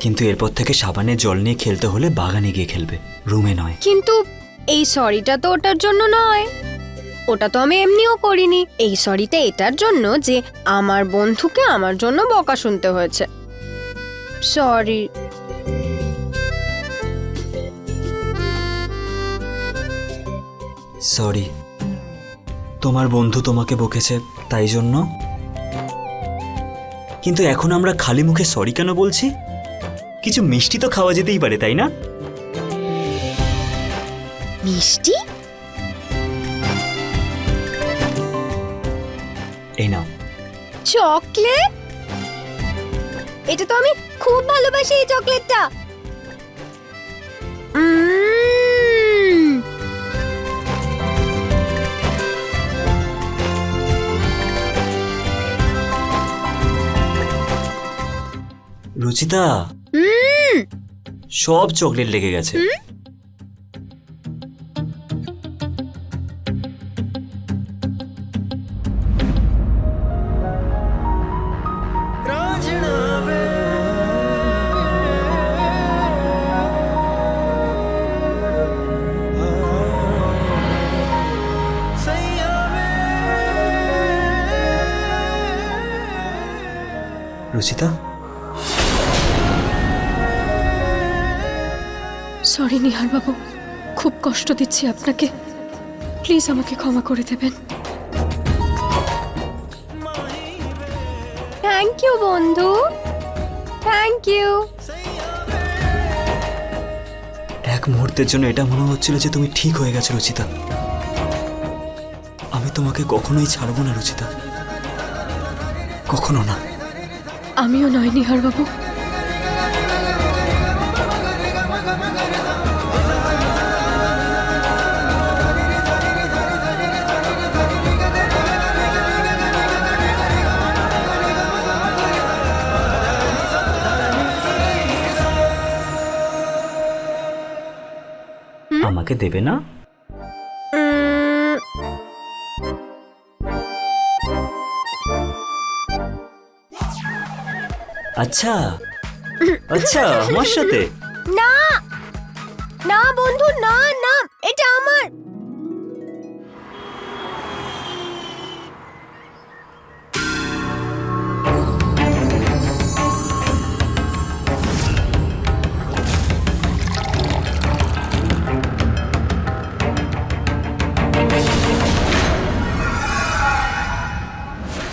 কিন্তু এরপর থেকে সাবানের জল নিয়ে খেলতে হলে বাগানে গিয়ে খেলবে রুমে নয়। কিন্তু এই সরিটা তো ওটার জন্য নয়। ওটা তো আমি এমনিও করিনি। এই সরিটা এটার জন্য যে আমার বন্ধুকে আমার জন্য বকা শুনতে হয়েছে। সরি। সরি। তোমার বন্ধু তোমাকে বকেছে তাই জন্য। কিন্তু এখন আমরা খালি মুখে সরি কেন বলছি? কিছু মিষ্টি তো খাওয়া যেতেই পারে তাই না? মিষ্টি? এই নাও। চকলেট? এটা তো আমি খুব ভালোবাসি এই চকলেটটা। রুচিতা সব চকলেট লেগে গেছে। রুচিতা? সরি নিহার বাবু। খুব কষ্ট দিচ্ছি আপনাকে। প্লিজ আমাকে ক্ষমা করে দেবেন। থ্যাংক ইউ বন্ধু। থ্যাংক ইউ এক মুহূর্তের জন্য এটা মনে হচ্ছিল যে তুমি ঠিক হয়ে গেছো রুচিতা। আমি তোমাকে কখনোই ছাড়বো না রুচিতা। কখনো না। আমিও নয় নিহার বাবু। আমাকে দেবে না? আচ্ছা। আচ্ছা আমার সাথে। না। না বন্ধু না না এটা আমার।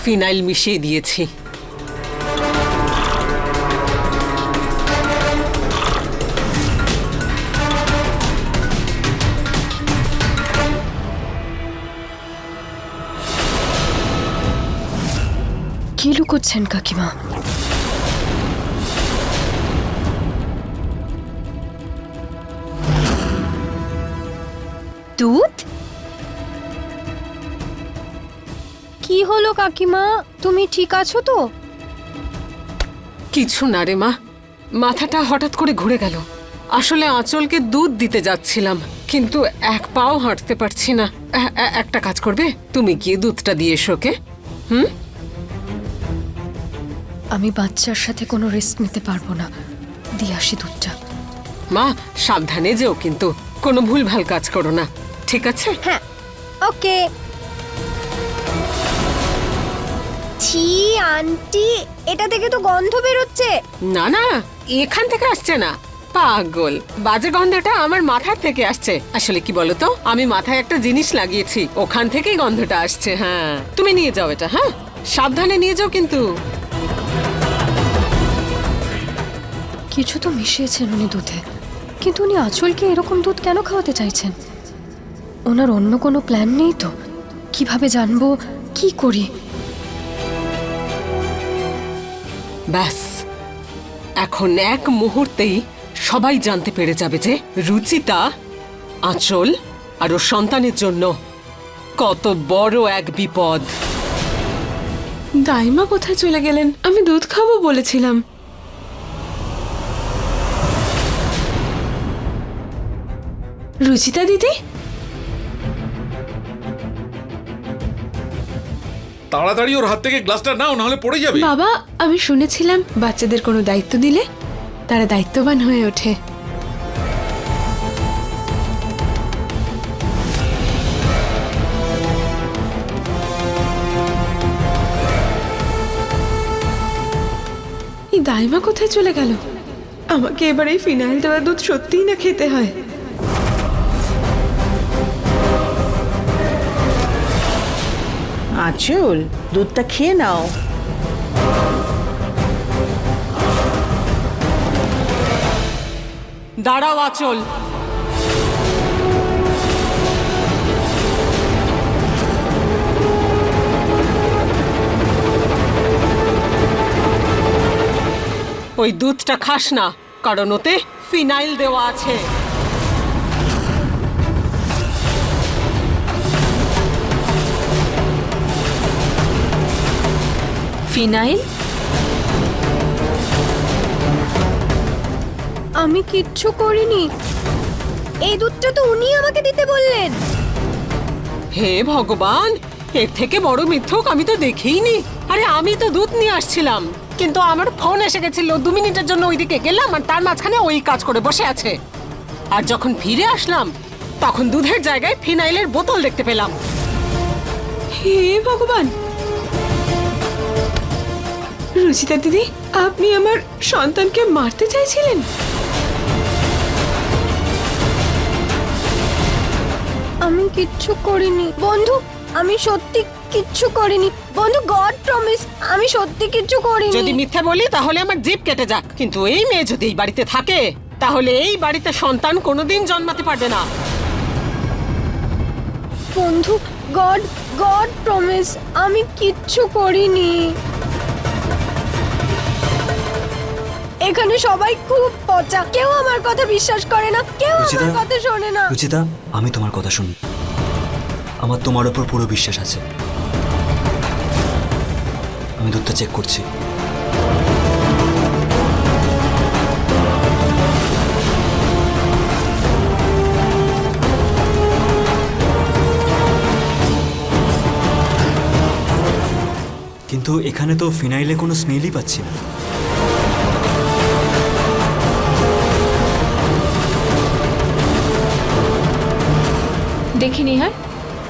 ফিনাইল মিশিয়ে দিয়েছি। কি লুকোচ্ছেন কাকিমা? কি হলো কাকিমা? তুমি ঠিক আছো তো? কিছু না রে মা। মাথাটা হঠাৎ করে ঘুরে গেল। আসলে আঁচলকে দুধ দিতে যাচ্ছিলাম কিন্তু এক পাও হাঁটতে পারছি না। একটা কাজ করবে? তুমি গিয়ে দুধটা দিয়ে এসো এসোকে হুম? আমি বাচ্চার সাথে কোনো রিস্ক নিতে পারব না। দিয়ে আসি দুধটা। মা সাবধানে যেও কিন্তু। কোনো ভুলভাল কাজ করো না। ঠিক আছে? হ্যাঁ। ওকে। ছি আন্টি এটা থেকে তো গন্ধ বেরোচ্ছে। না না এখান থেকে আসছে না। পাগল বাজে গন্ধটা আমার মাথার থেকে আসছে। আসলে কি বলতো আমি মাথায় একটা জিনিস লাগিয়েছি ওখান থেকেই গন্ধটা আসছে হ্যাঁ। তুমি নিয়ে যাও এটা হ্যাঁ? সাবধানে নিয়ে যাও কিন্তু। কিছু তো মিশিয়েছেন উনি দুধে। কিন্তু উনি আঁচলকে এরকম দুধ কেন খাওয়াতে চাইছেন? ওনার অন্য কোনো প্ল্যান নেই তো? কীভাবে জানব? কি করি? ব্যাস। এখন এক মুহূর্তেই সবাই জানতে পেরে যাবে যে রুচিতা আঁচল আর সন্তানের জন্য কত বড় এক বিপদ। দাইমা কোথায় চলে গেলেন? আমি দুধ খাব বলেছিলাম। রুচিতা দিদি? তাড়াতাড়ি ওর হাত থেকে গ্লাসটা নাও নাহলে পড়ে যাবে। বাবা আমি শুনেছিলাম বাচ্চাদের কোনো দায়িত্ব দিলে তারা দায়িত্ববান হয়ে ওঠে। এই দাইমা কোথায় চলে গেল? আমাকে এবার এই ফিনাইল দেওয়া দুধ সত্যিই না খেতে হয়। আঁচল, দুধটা খেয়ে নাও। দাঁড়াও আঁচল। ওই দুধটা খাস না, কারণ ওতে ফিনাইল দেওয়া আছে। ফিনাইল? আমি কিচ্ছু করিনি। এই দুধটা তো উনি আমাকে দিতে বললেন। হে ভগবান এর থেকে বড় মিথ্যক আমি তো দেখিনি। আরে আমি তো দুধ নিয়ে আসছিলাম কিন্তু আমার ফোন এসে গেছিল দু মিনিটের জন্য ওইদিকে গেলাম আর তার মাঝখানে ওই কাজ করে বসে আছে। আর যখন ফিরে আসলাম তখন দুধের জায়গায় ফিনাইলের বোতল দেখতে পেলাম। হে ভগবান রুচিতা দিদি আপনি আমার সন্তানকে মারতে চাইছিলেন? আমি কিচ্ছু করিনি। বন্ধু আমি সত্যি কিচ্ছু করিনি। বন্ধু গড প্রমিস আমি সত্যি কিচ্ছু করিনি। যদি মিথ্যা বলি তাহলে আমার জিভ কেটে যাক। কিন্তু এই মেয়ে যদি এই বাড়িতে থাকে তাহলে এই বাড়িতে সন্তান কোনোদিন জন্মাতে পারবে না। বন্ধু গড গড প্রমিস আমি কিচ্ছু করিনি। এখানে সবাই খুব পচা। কেউ আমার কথা বিশ্বাস করে না কেউ? আমার কথা শোনে না। রুচিতা আমি তোমার কথা শুনি। আমার তোমার ওপর পুরো বিশ্বাস আছে। আমি দুধটা চেক করছি। কিন্তু এখানে তো ফিনাইলে কোনো স্মেলই পাচ্ছি না।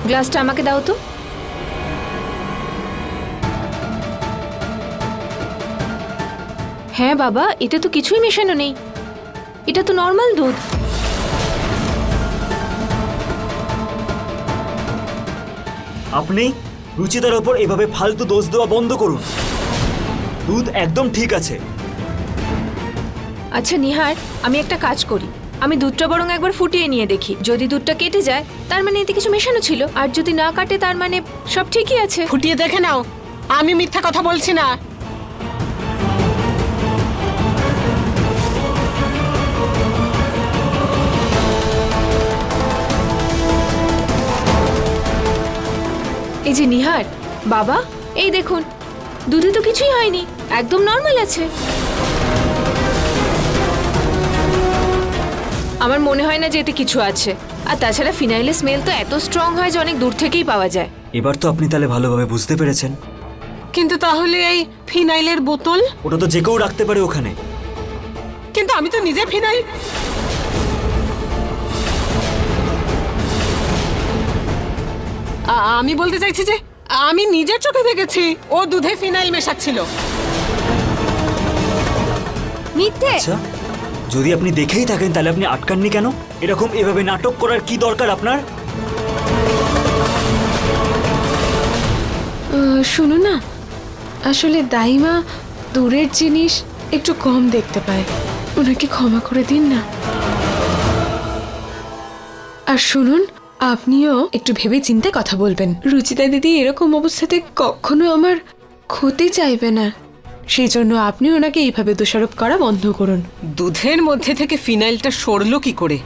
গ্লাসটা আমাকে দাও তো। হ্যাঁ বাবা এতে তো কিছুই মেশানো নেই। এটা তো নর্মাল দুধ। আপনি রুচিতার ওপর এভাবে ফালতু দোষ দেওয়া বন্ধ করুন। দুধ একদম ঠিক আছে। আচ্ছা নিহার আমি একটা কাজ করি। আমি দুধটা বরং একবার ফুটিয়ে নিয়ে দেখি। যদি দুধটা কেটে যায় তার মানে এতে কিছু মেশানো ছিল। আর যদি না কাটে তার মানে সব ঠিকই আছে। ফুটিয়ে দেখে নাও। আমি মিথ্যা কথা বলছি না। এই যে নিহার বাবা এই দেখুন। দুধে তো কিছুই হয়নি একদম নর্মাল আছে। আমার মনে হয় না যে এতে কিছু আছে। আর তাছাড়া ফিনাইলের স্মেল তো এত স্ট্রং হয় যে অনেক দূর থেকেই পাওয়া যায়। এবার তো আপনি তাহলে ভালোভাবে বুঝতে পেরেছেন। কিন্তু তাহলে এই ফিনাইলের বোতল? ওটা তো যে কেউ রাখতে পারে ওখানে। কিন্তু আমি তো নিজে ফিনাইল আ- আমি বলতে চাইছি যে আমি নিজের চোখে দেখেছি ও দুধে ফিনাইল মেশাচ্ছিল। মিথ্যে? আচ্ছা। যদি আপনি দেখেই থাকেন, তাহলে আপনি আটকাননি কেন? এরকম এভাবে নাটক করার কি দরকার আপনার? শুনুন না। আসলে দাইমা দূরের জিনিস একটু কম দেখতে পায়। ওনাকে ক্ষমা করে দিন না। আর শুনুন, আপনিও একটু ভেবে চিন্তে কথা বলবেন। রুচিতা দিদি এরকম অবস্থাতে কখনো আমার ক্ষতি চাইবে না। সেই জন্য আপনি ওনাকে এইভাবে দোষারোপ করা বন্ধ করুন। দুধের মধ্যে থেকে ফিনাইলটা সরলো কি করে?